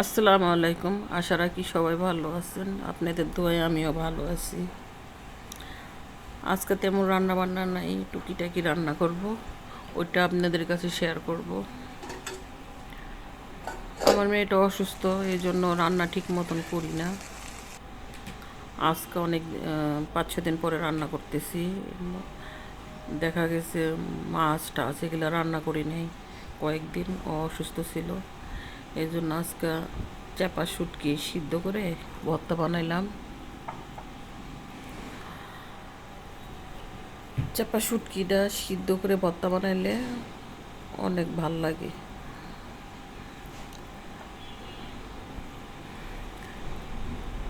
আসসালামু আলাইকুম। আশা রাখি সবাই ভালো আছেন। আপনাদের দোয়ায় আমিও ভালো আছি। আজকে তেমন রান্না বান্না নাই, টুকিটাকি রান্না করব। ওইটা আপনাদের কাছে শেয়ার করব। আমার মেয়েটা অসুস্থ এই জন্য রান্না ঠিক মতন করি না। আজকে অনেক পাঁচ ছ দিন পরে রান্না করতেছি। দেখা গেছে মাছ টাছ এগুলো রান্না করি নাই। কয়েকদিন অসুস্থ ছিল। এই জন্য আজকে চাপা শুটকি সিদ্ধ করে ভর্তা বানাইলাম। চাপা শুটকিটা সিদ্ধ করে ভর্তা বানাইলে অনেক ভালো লাগে।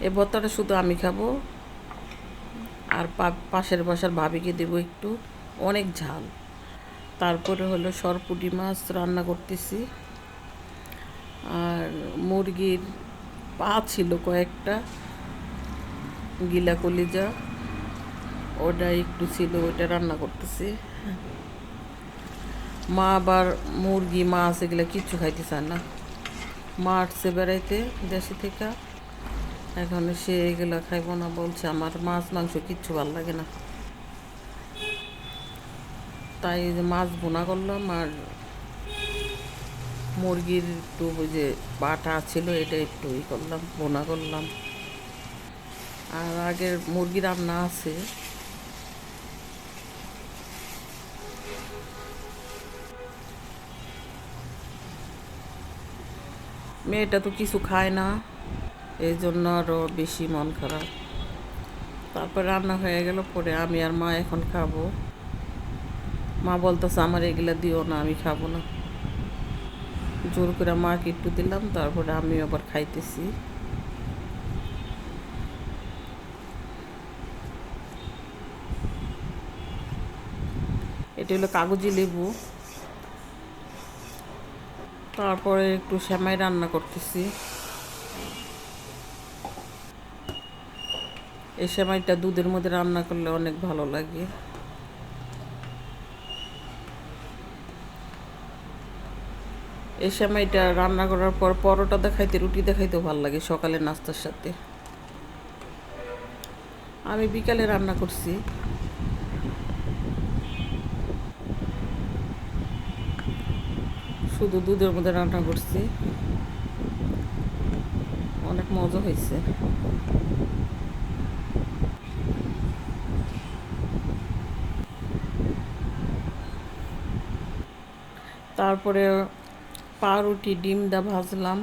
এই ভর্তাটা শুধু আমি খাব, আর পাশের বাসার ভাবিকে দেবো একটু, অনেক ঝাল। তারপরে হলো সরপুটি মাছ রান্না করতেছি। আর মুরগির পা ছিল কয়েকটা গিলা কলিজা ওটা একটু ছিল ওটা রান্না করতেছি। মা আবার মুরগি মাছ এগুলো কিচ্ছু খাইতে চায় না। মা আসছে বেড়াইতে দেশে থেকে। এখন সে এগুলো খাইব না বলছে, আমার মাছ, মাংস কিচ্ছু ভালো লাগে না। তাই মাছ বোনা করলাম আর মুরগির একটু যে বাটা ছিল, এটা একটু ই করলাম, বোনা করলাম। আর আগের মুরগি রান্না আছে। মেয়েটা তো কিছু খায় না, এই জন্য আরও বেশি মন খারাপ। তারপর রান্না হয়ে গেল, পরে আমি আর মা এখন খাব। মা বলতেছে, আমার এগুলা দিও না, আমি খাব না। জোর করে মাকে একটু দিলাম, তারপরে আমি আবার খাইতেছি। এটা হলো কাগজি লেবু। তারপরে একটু সেমাই রান্না করতেছি। এই সেমাইটা দুধের মধ্যে রান্না করলে অনেক ভালো লাগে। এই সেমাইটা রান্না করার পর পরোটা দেখাইতে, রুটি দেখাইতে ভালো লাগে সকালে নাস্তার সাথে। আমি বিকালে রান্না করছি। শুধু দুধের মধ্যে রান্না করছি। অনেক মজা হয়েছে। তারপরে পাউরুটি ডিম দা ভাজলাম।